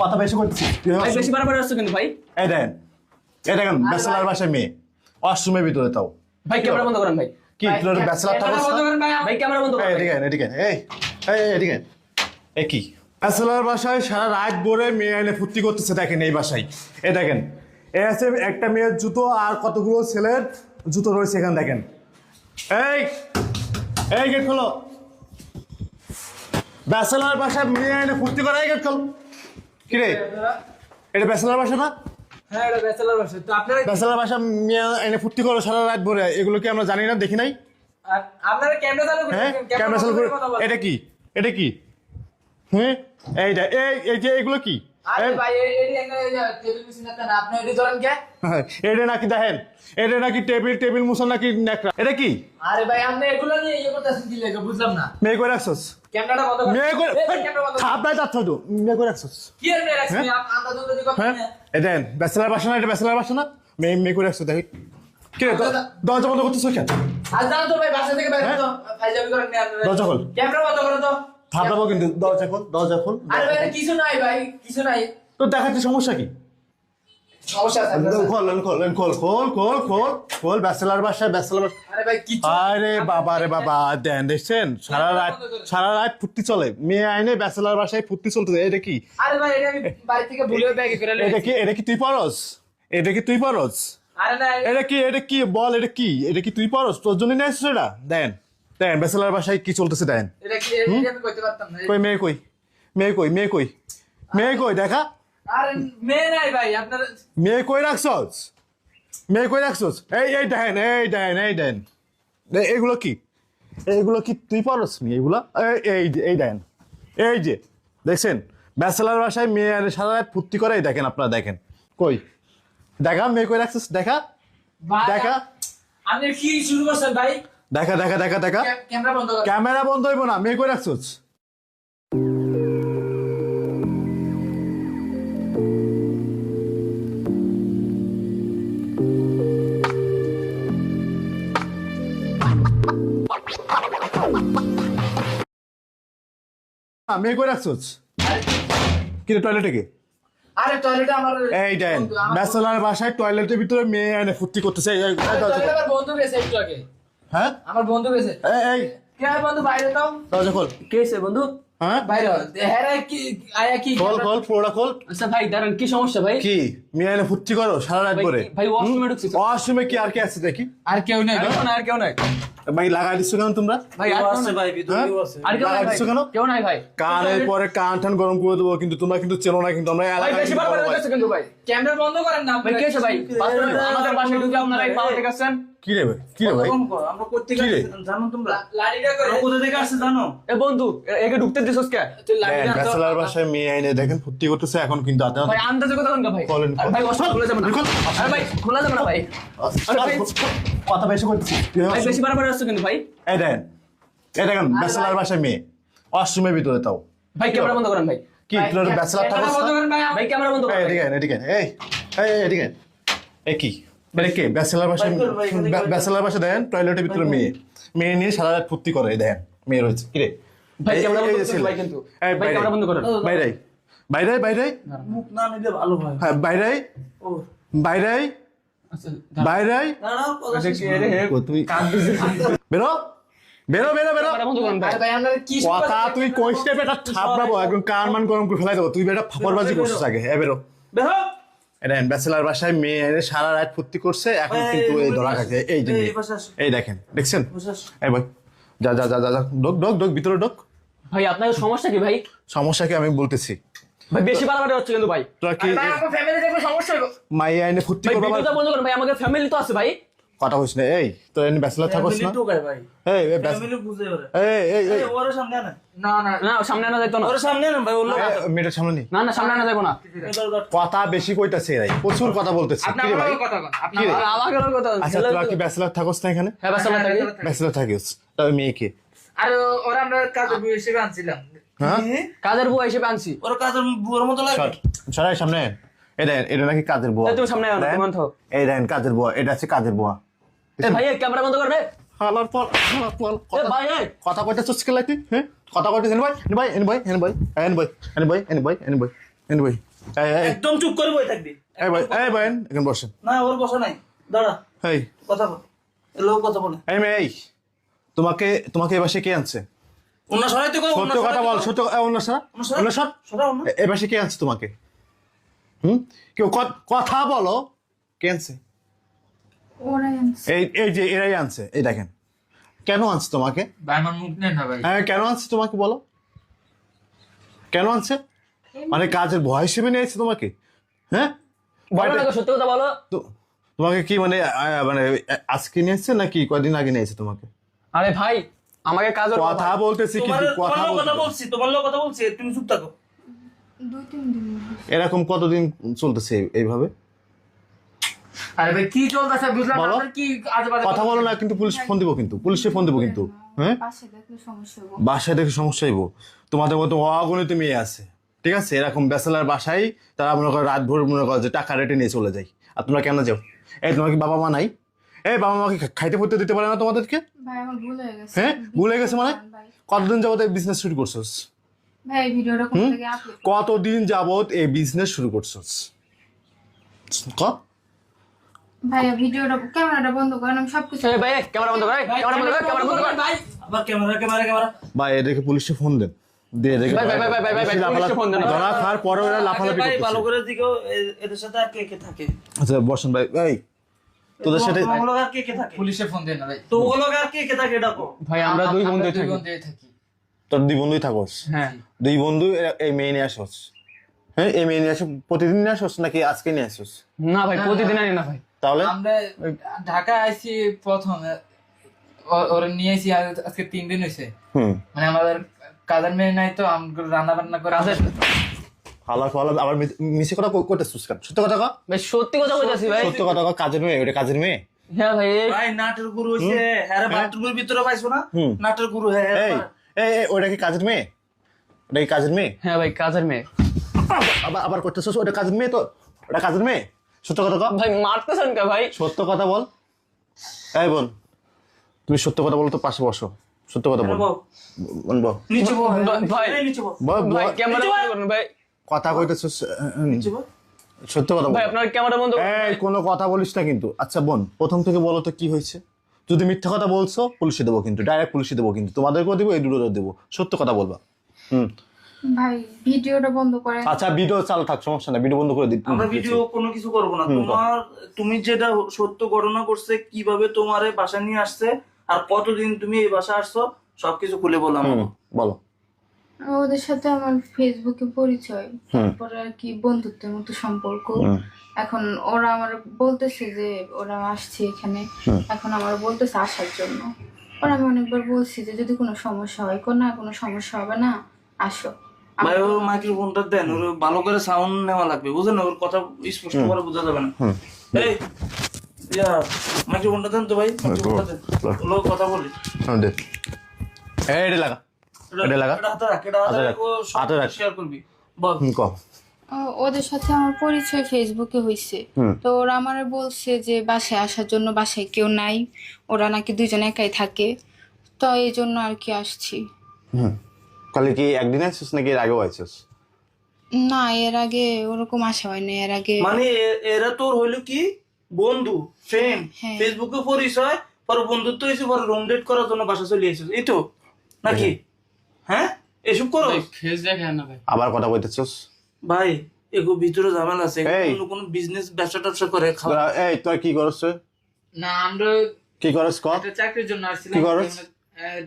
কথা বেশি করছি বেশি বাড়াবাড়ি হচ্ছে কিন্তু ভাই? এই দেন এই দেখেন ব্যাচেলার বাসায় মেয়ে। অষ্টমের ভিতরে তাও। ভাই ক্যামেরা বন্ধ করেন ভাই। কি তোর ব্যাচেলার থাকস না ভাই ক্যামেরা বন্ধ এই করেন এদিকে এদিকে এই এই এই, এদিকে এ কি? ব্যাচেলার বাসায় সারা রাত ভরে মেয়ে এনে ফুর্তি করতেছে দেখেন এই বাসায়। এই দেখেন এ আছে একটা মেয়ের জুতো আর কতগুলো ছেলের জুতো রয়েছে এখানে দেখেন। এই এই গেট খোলো। ব্যাচেলার বাসায় মেয়ে এনে ফুর্তি করে এই গেট খোল কি রে? এটা ব্যাচেলার বাসা না? হ্যাঁ এটা ব্যাচেলার বাসা। তো আপনারা ব্যাচেলার বাসা মেয়ে এনে ফুর্তি করো সারা রাত ভরে। এগুলো কি আমরা জানি না? দেখি নাই? আপনারা ক্যামেরা চালু হ্যাঁ ক্যামেরা চালু করে এটা কি? এটা কি? হ্যাঁ এইটা এই এই যে এগুলো কি? এটি নাকি দেখেন এটা নাকি টেবিল টেবিল মুসন নাকি নেকড়া এটা কি? আরে ভাই আপনি এগুলো নিয়ে ইয়ে করতেছেন কি লেগে? বুঝলাম না। মেয়ে করে রাখছস? ক্যামেরাটা বন্ধ করেন মেয়ে করে এই, ক্যামেরা বন্ধ করেন। থাপ নাই তার তো। মেয়ে করে রাখছস। কি এর মেয়ে রাখছি আমরা যদি কথা হ্যাঁ? দেন ব্যাচেলার বাসা না এটা ব্যাচেলার বাসা না? মেয়ে মেয়ে করে রাখছস দেখি। কি রে দ- দরজা বন্ধ করতেছ কেন? আজ জানো তো ভাই বাসা থেকে বাইরে হ্যাঁ? ফাইজাবি করেন না আপনারা দরজা খোল। ক্যামেরা বন্ধ করো তো। থাপড়াবো কিন্তু দরজা খোল দরজা খোল। আরে ভাই কিছু নাই ভাই কিছু নাই। তো দেখাচ্ছি সমস্যা কি। খোল খোল খোল খোল খোল খোল খোল ব্যাচেলার বাসায় ব্যাচেলার আরে বাবা রে বাবা দেন দেখছেন? সারা রাত সারা রাত ফুর্তি চলে। মেয়ে আইনে ব্যাচেলার বাসায় ফুর্তি চলতেছে। এটা কি? আরে ভাই এটা আমি বাড়ি থেকে ভুলে ব্যাগে করে এটা কি এটা কি তুই পারস? এটা কি তুই পারস? এটা কি এটা কি বল এটা কি? এটা কি তুই পারস? তোর জন্য নিয়ে আসছিস এটা? দেন দেন ব্যাচেলার বাসায় কি চলতেছে দেন। কই মেয়ে কই? মেয়ে কই? মেয়ে কই? মেয়ে কই? দেখা। মেয়ে কই রাখছস? মেয়ে কই রাখছস? এই এই দেন এই দেন এই দেন এ- এগুলো কি? এইগুলো কি তুই পারস নি এগুলো? এই এই যে, এই দেন এই যে দেখছেন? ব্যাচেলার বাসায় মেয়ে আর সারা রাত ফুর্তি করে দেখেন আপনারা দেখেন। কই? দেখা মেয়ে কই রাখছিস? দেখা? দেখা? আপনি কি শুরু করছেন ভাই? দেখা দেখা দেখা দেখা। ক্যামেরা বন্ধ ক্যামেরা বন্ধ হইব না মেয়ে কই রাখছিস? আ, মেয়ে কই রাখছিস? কি টয়লেটে কে? আরে টয়লেটে আমার এই দেন ব্যাচেলার বাসায় টয়লেটের ভিতরে মেয়ে এনে ফুর্তি করতেছে বন্ধু-। আমার গেছে একটু আগে। হ্যাঁ? আমার বন্ধু গেছে। এই, এই। কে বন্ধু বাইরে তো দরজা খোল কে এসে বন্ধু? হ্যাঁ? বাইরে। হ্যাঁ। কি আয়া কি? খোল খোল পুরোটা খোল। আচ্ছা ভাই দাঁড়ান কি সমস্যা ভাই? কি? মেয়ে এনে ফুর্তি করো সারা রাত ভাই, করে ভাই ওয়াশরুমে ঢুকছি তো। অসমে কি আর কে আছে দেখি? আর কেউ নেই আর কেউ নাই আর কেউ নাই। ভাই লাগাই দিচ্ছ কেন তোমরা? ভাই আর কেউ নাই। হ্যাঁ? আর কেউ নাই ভাই। কেন? কেউ নাই ভাই। কানের পরে কান টান গরম করে দেবো কিন্তু তোমরা কিন্তু চেনো না কিন্তু আমরা ভাই বেশি বড় ভাই। কিন্তু ভাই। ক্যামেরা বন্ধ করেন না ভাই কে এসে ভাই? আমাদের বাসায় ঢুকে আপনারা এই পাওয়া কি রে ভাই? কি রে ভাই? আমরা কোথেকে কি রে? আসছি জানো তোমরা? লাড়িটা করে। কোথা থেকে আসছে জানো? এ বন্ধু একে ঢুকতে দিছস কে তুই লাড়িটা ব্যাচেলার বাসায় মেয়ে আইনে দেখেন ফুর্তি করতেছে এখন কিন্তু আপনারা ভাই আন্দাজে কথা বলেন ভাই। বলেন, ভাই বলেন। ওয়াশরুম খোলা যাবে না। আরে ভাই খোলা যাবে না ভাই। আরে ভাই কথা বেশি করতেছি ভাই বেশি বাড়াবাড়ি হচ্ছে কিন্তু ভাই। এই দেখেন ব্যাচেলার বাসায় মেয়ে। অষ্টমের ভিতরে তাও। ভাই ক্যামেরা বন্ধ করেন ভাই। কি তোর ব্যাচেলার করেন ভাই ক্যামেরা বন্ধ করেন এদিকে এদিকে এই এই এই, এদিকে এ কি? এটা কে ব্যাচেলার বাসায়। ব্যাচেলার বাসায় দেন টয়লেটের ভিতরে মেয়ে। মেয়ে নিয়ে সারা রাত ফুর্তি করে দেখেন মেয়ে রয়েছে। কি রে? ভাই ক্যামেরা বন্ধ করুন ভাই কিন্তু। এই, ভাই ক্যামেরা বন্ধ করেন। বাইরে বাইরে বাইরে মুখ না নিলে ভালো হয়। হ্যাঁ বাইরে ও। বাইরে বাইরে বেরো বেরো বেরো বেরো। কথা তুই থাপড়াবো? একদম কান মান গরম করে ফেলাই দেবো। তুই বেটা করছিস আগে। হ্যাঁ বেরো। বের। এটা ব্যাচেলার বাসায় মেয়ে এনে সারা রাত ফুর্তি করছে এখন কিন্তু এই ধরা খাচ্ছে। যে দেখেন দেখছেন? এই ভাই যা যা যা যা যা। ডোক ডোক ডোক ভিতরে ডোক ভাই আপনার সমস্যা কি ভাই? সমস্যা কি আমি বলতেছি? ভাই বেশি বাড়াবাড়ি হচ্ছে কিন্তু ভাই। কি ভাই আমার ফ্যামিলি সমস্যা হবে মাইয়া এনে ফুর্তি ভাই বন্ধ করেন ভাই আমাদের ফ্যামিলি তো আছে ভাই। কথা হইস না এই তোর এনে ব্যাচেলার থাকস না? ভাই। এই এই বুঝে ওরে। এই এই এই। এই, ওরে সামনে আনে। না না না সামনে আনা যাইতো না। ওরে সামনে আনে ভাই, ওর মেয়েটার সামনে নি। না না সামনে আনা যাইবো না। কথা বেশি কইতাছে এরাই। প্রচুর কথা বলতেছে। আপনি আমার কথা বলেন আপনি? আমাকে কথা আচ্ছা তোরা কি ব্যাচেলার থাকস না এখানে? হ্যাঁ বাস থাকি ব্যাচেলার থাকিস তবে মেয়েকে আর ওরা আমরা কাজে হিসেবে আনছিলাম? কাজের বুয়া হিসেবে আনছি ওর কাজের বুয়োর মতো লাগে। সরাই সামনে এই দেন এটা নাকি কাজের বুয়া তুমি সামনে আনো। তুমি। এই দেন কাজের বুয়া এটা আছে কাজের বুয়া এ ভাই ক্যামেরা বন্ধ করবে হালার পর হালার পর এ ভাই কথা কইতে চুস কে লাগতি হ্যাঁ কথা কইতে এন ভাই এন ভাই এন ভাই এন ভাই এন ভাই এন ভাই এন ভাই এন ভাই এন ভাই এই এই একদম চুপ করে বই থাকবি এই ভাই এই ভাই এখন বসেন না ওর বসা নাই দাঁড়া এই কথা বল লোক কথা বলে এই মেয়ে তোমাকে তোমাকে এ বাসে কে আনছে সত্য কথা বল সত্য অন্য স্যার অন্য স্যার সরাও না। এ বাসে কে আনছে তোমাকে? হুম? কেউ কথা বলো। কে আনছে? এই এই যে এরাই আনছে এই দেখেন। কেন আনছে তোমাকে? ভাই আমার মুখ নেন না ভাই। হ্যাঁ কেন আনছে তোমাকে বলো? কেন আনছে? মানে কাজের ভয় হিসেবে নিয়েছে তোমাকে? হ্যাঁ? সত্যি কথা বলো। তোমাকে কি মানে আহ, মানে আজকে নিয়েছে নাকি কদিন আগে নিয়েছে তোমাকে? আরে ভাই আমাকে কাজ কথা বলতেছি কিন্তু কথা বলছি তোমার লোক কথা বলছি তুমি চুপ থাকো। দুই তিন দিন। এরকম কতদিন চলতেছে এই- এইভাবে? আরে ভাই কি চলতেছে বুঝলাম। আপনার কি আজেবাজে কথা বলো না কিন্তু পুলিশ ফোন দিব কিন্তু পুলিশে ফোন দিব কিন্তু হ্যাঁ হব বাসায় দেখে সমস্যা হইব। তোমাদের মতো অগণিত মেয়ে আছে ঠিক আছে? এরকম ব্যাচেলার বাসায় তারা মনে করো রাত ভোর মনে করো যে টাকা রেটে নিয়ে চলে যায়। আর তোমরা কেন যাও? এই তোমার কি বাবা মা নাই? এই বাবা মাকে খাইতে পড়তে দিতে পারে না তোমাদেরকে? ভাই আমার ভুল হয়ে গেছে। হ্যাঁ? ভুলে গেছে মানে? কতদিন যাবত এই বিজনেস শুরু করছোস? ভাই ভিডিওটা কোন থেকে আপলোড কতদিন যাবত এই বিজনেস শুরু করছোস? ক? ভাই ভিডিওটা ক্যামেরাটা বন্ধ করেন আমি সবকিছু এই ভাই ক্যামেরা বন্ধ কর ক্যামেরা বন্ধ কর ক্যামেরা বন্ধ কর। ভাই। আবার ক্যামেরা ক্যামেরা ক্যামেরা। ভাই এদেরকে পুলিশে ফোন দেন। দিয়ে দেখে ভাই, ভাই, ভাই, ভাই, ভাই, ভাই, ভাই, পুলিশে ফোন দেন ধরা খাওয়ার পরে ওরা লাফালাফি ভাই ভালো করে দিকেও এদের সাথে আর কে কে থাকে? আচ্ছা বসেন ভাই। এই তোদের সাথে তোমার লোক আর কে কে থাকে? পুলিশে ফোন দেন না ভাই তো আর কে কে থাকে ডাকো ভাই আমরা দুই বন্ধু থাকি। তোর দুই বন্ধুই থাকোস? হ্যাঁ। দুই বন্ধু এই মেয়ে নিয়ে আসোস। হ্যাঁ এই মেয়ে নিয়ে আসো প্রতিদিন নিয়ে আসোস নাকি আজকে নিয়ে আসোস? না ভাই প্রতিদিন আনি না ভাই। তাহলে? আমরা ঢাকা আইছি প্রথম ওরা নিয়ে আজ- আজকে তিন দিন হয়েছে হুম। মানে আমাদের কাজের মেয়ে নাই তো আমরা রান্না বান্না করে হালা ফালা আবার মিছে কথা কো- করতেছিস কেন? সত্য কথা কও ভাই সত্যি কথা বলতেছি ভাই। সত্য কথা কও কাজের মেয়ে ওটা কাজের মেয়ে। হ্যাঁ ভাই। ভাই নাটের গুরু হইছে হ্যাঁ রে বাথরুমের ভিতরে পাইছো না? নাটের গুরু হ্যাঁ হ্যাঁ, এই হ্যাঁ। এই এই, ওটা কি কাজের মেয়ে? ওটা কি কাজের মেয়ে? হ্যাঁ ভাই কাজের মেয়ে। আবার আবার করতেছিস? ওটা কাজের মেয়ে তো ওটা কাজের মেয়ে? সত্য কথা কও ভাই মারতেছেন কে ভাই? সত্য কথা বল। এই বোন তুমি সত্য কথা বলো তো পাশে বসো। সত্য কথা বল। বল। বল নিচে বল। ভাই। নিচে বল। বল, ভাই ক্যামেরা বন্ধ করুন ভাই। কথা সত্য কথা ভাই আপনার ক্যামেরা বন্ধ এই কোনো কথা বলিস না কিন্তু। আচ্ছা বোন প্রথম থেকে বলো তো কি হয়েছে? যদি মিথ্যা কথা বলছো পুলিশে দেবো কিন্তু ডাইরেক্ট পুলিশে দেবো কিন্তু। তোমাদেরকেও দেবো এই দুটো দেবো। সত্য কথা বলবা। হুম। ভাই ভিডিওটা বন্ধ করেন। আচ্ছা ভিডিও চালু থাক সমস্যা না ভিডিও বন্ধ করে দিই। আমরা ভিডিও কোনো কিছু করব না। তোমার তুমি যেটা সত্য ঘটনা করছে কীভাবে তোমারে বাসা নিয়ে আসছে আর কতদিন তুমি এই বাসা আসছো সবকিছু খুলে বললাম বলো। ওদের সাথে আমার ফেসবুকে পরিচয়। তারপরে আর কি বন্ধুত্বের মতো সম্পর্ক। এখন ওরা আমার বলতেছে যে ওরা আসছে এখানে। এখন আমার বলতেছে আসার জন্য। ওরা আমি অনেকবার বলছি যে যদি কোনো সমস্যা হয় কোন না কোনো সমস্যা হবে না আসো। ভাই ওর মাইক্রোফোনটা দেন ওর ভালো করে সাউন্ড নেওয়া লাগবে বুঝলেন ওর কথা স্পষ্ট করে বোঝা যাবে না। এই ইয়া মাইক্রোফোনটা দেন তো ভাই মাইক্রোফোনটা দেন। লোক কথা বলি। হ্যাঁ দে। এই লাগা। এটা লাগা? এটা হাতে রাখ। শেয়ার করবি। বল। কম ওদের সাথে আমার পরিচয় ফেসবুকে হয়েছে তো ওরা আমার বলছে যে বাসায় আসার জন্য বাসায় কেউ নাই। ওরা নাকি দুজন একাই থাকে। তো এই জন্য আর কি আসছি। কালে কি একদিন আসছিস নাকি এর আগেও আসছিস না এর আগে ওরকম আসা হয়নি। এর আগে মানে এরা তোর হইল কি? বন্ধু ফ্রেন্ড হ্যাঁ। ফেসবুকে পরিচয় পর বন্ধুত্ব হয়েছে পর রুম ডেট করার জন্য বাসা চলে এসেছে এই তো? নাকি? হ্যাঁ? এসব করো। ফেস দেখেন না ভাই। আবার কথা কইতেছিস? ভাই এগো ভিতরে ঝামেলা আছে। অন্য কোনো বিজনেস ব্যবসা ট্যাবসা করে খাওয়া এই তোরা কি করছ না আমরা কি করছ চাকরির জন্য আসছিলাম। কি করছ?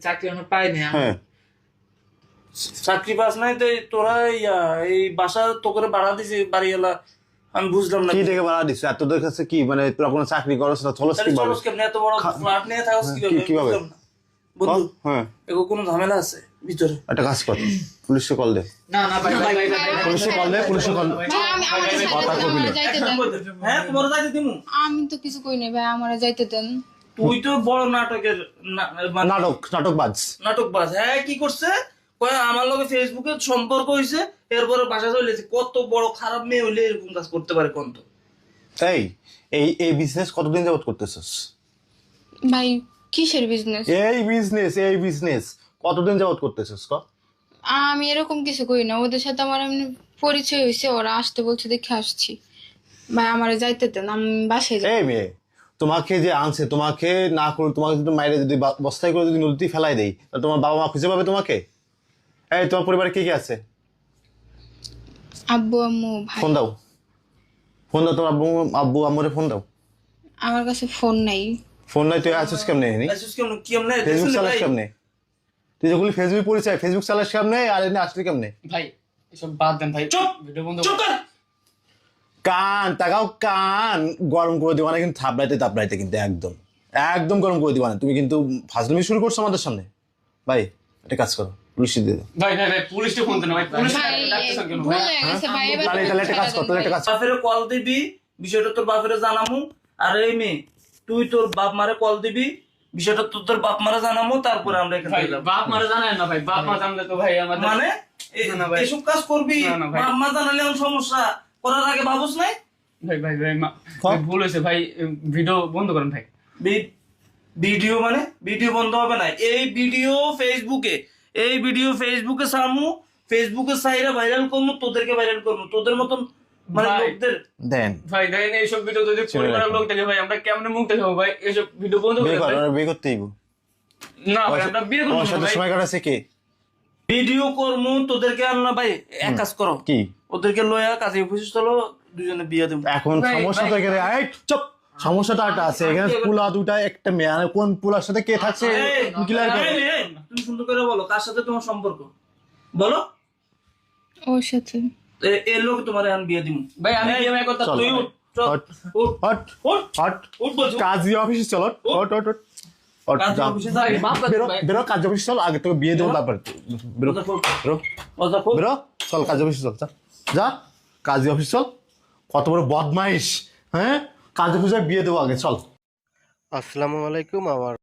চাকরি আমরা পাইনি আমরা- হ্যাঁ। চাকরি পাস নাই তো তোরা ইয়া, এই বাসা তো করে বাড়া দিছে বাড়ি এলা আমি বুঝলাম না কি দেখে বাড়া দিছ? তোদের কাছে কি মানে তোরা কোনো চাকরি করছ না চলস কি চলস কেমনে? এত বড় ফ্ল্যাট নিয়ে থাকস কীভাবে? কি- কীভাবে? বুঝলাম না। বন্ধু হ্যাঁ। এগো কোনো ঝামেলা আছে? ভিতরে। একটা কাজ কর পুলিশে কল দে। না না ভাই ভাই ভাই ভাই, ভাই। পুলিশে কল দে পুলিশে কল আমার সাথে কথা কবি না। আমারে যাইতে দেন। হ্যাঁ তোমার যাইতে দিমু? আমি তো কিছু কই নাই ভাই আমার যাইতে দেন। তুই তো বড় নাটকের মানে নাটক নাটক বাজ নাটক বাজ হ্যাঁ কি করছে? কয় আমার লগে ফেসবুকে সম্পর্ক হইছে এরপরে বাসা চলেছে কত বড় খারাপ মেয়ে হইলে এরকম কাজ করতে পারে কোন তো? এই এই এই বিজনেস কতদিন যাবত করতেছিস? ভাই কিসের বিজনেস এই বিজনেস এই বিজনেস কতদিন যাবত করতেছিস ক আমি এরকম কিছু করি না। ওদের সাথে আমার এমনি পরিচয় হয়েছে ওরা আসতে বলছে দেখে আসছি। ভাই আমার যাইতে দেন আমি বাসায় যাই। এই মেয়ে তোমাকে যে আনছে তোমাকে না করে তোমাকে যদি মাইরে যদি বস্তায় করে যদি নদীতে ফেলাই দেই তাহলে তোমার বাবা মা খুঁজে পাবে তোমাকে? এই তোমার পরিবারে কে কে আছে? আব্বু আম্মু ভাই। ফোন দাও। ফোন দাও তোমার আব্বু আব্বু আম্মুরে ফোন দাও। আমার কাছে ফোন নাই। ফোন নাই তুই আছিস কেমনে নি? আসিস কেমন? কেমনে ফেসবুক চালাস কেমনে? তুই যখন ফেসবুক পরিচয় ফেসবুক চালাস কেমনে? আর এনে আসলি কেমনে? ভাই এসব বাদ দেন ভাই। চুপ! ভিডিও বন্ধ চুপ কর। কান তাকাও কান। গরম করে দিবা না কিন্তু থাপড়াইতে তাপড়াইতে কিন্তু একদম একদম গরম করে দিবা না। তুমি কিন্তু ফাজলামি শুরু করছ আমাদের সামনে। ভাই একটা কাজ করো পুলিশ দিয়ে দাও। ভাই ভাই ভাই পুলিশকে ফোন দেন ভাই। পুলিশ ভুল ভাই হয়ে গেছে ভাই এবার তাহলে তাহলে একটা কাজ কর তাহলে একটা কাজ কর। কল দিবি বিষয়টা তোর বাপের জানামু। আর এই মেয়ে তুই তোর বাপ মারে কল দিবি বিষয়টা তোর তোর বাপ মারে জানামু তারপরে আমরা এখান থেকে বাপ মারা জানেন না ভাই বাপ মা জানলে তো ভাই আমাদের মানে। এসব কাজ করবি। বাপ মা জানালে এমন সমস্যা করার আগে ভাবুস নাই? ভাই ভাই ভাই মা- ভুল হয়েছে ভাই ভিডিও বন্ধ করেন ভাই। ভিডিও মানে? ভিডিও বন্ধ হবে না। এই ভিডিও ফেসবুকে এই ভিডিও ফেসবুকে সামু ফেসবুকে সাইরা ভাইরাল করব তোদেরকে ভাইরাল করব তোদের মতন মানে লোকদের দেন। ভাই দেখেন এইসব ভিডিও যদি পরিবারের লোক দেখে ভাই আমরা কেমনে মুখ দেখাবো ভাই? এইসব ভিডিও বন্ধ বিয়ে করে কর ভাই। ওরা বিয়ে করতেই না ভাই আমরা বিয়ে করব আমার সাথে সময় কে? ভিডিও করব তোদেরকে আর না ভাই এক কাজ করো। কি? ওদেরকে লয়া কাজে অফিসে চলো দুজনে বিয়ে দেবো এখন সমস্যা তো ভাই। এখানে এই চুপ! সমস্যাটা একটা আছে। এখানে পুলা দুটা একটা মেয়ে। আর কোন পুলার সাথে কে থাকছে? তুমি সুন্দর করে বলো কার সাথে তোমার সম্পর্ক? বলো। ওর সাথে। এ- লোক তোমার এখন বিয়ে দিব ভাই আমি বিয়ে চল। তুই উঠ হট উঠ হট উঠ হট কাজী অফিসে চলো হট হট হট হট কাজে অফিসে বেরো কাজ চল আগে তোকে বিয়ে দেবো তারপর। বেরো বেরো। কথা চল কাজ অফিসে চল যা। যা কাজী অফিস চল। কত বড় বদমাইশ হ্যাঁ? কাজ অফিসে বিয়ে দেবো আগে চল। আসসালামু আলাইকুম আমার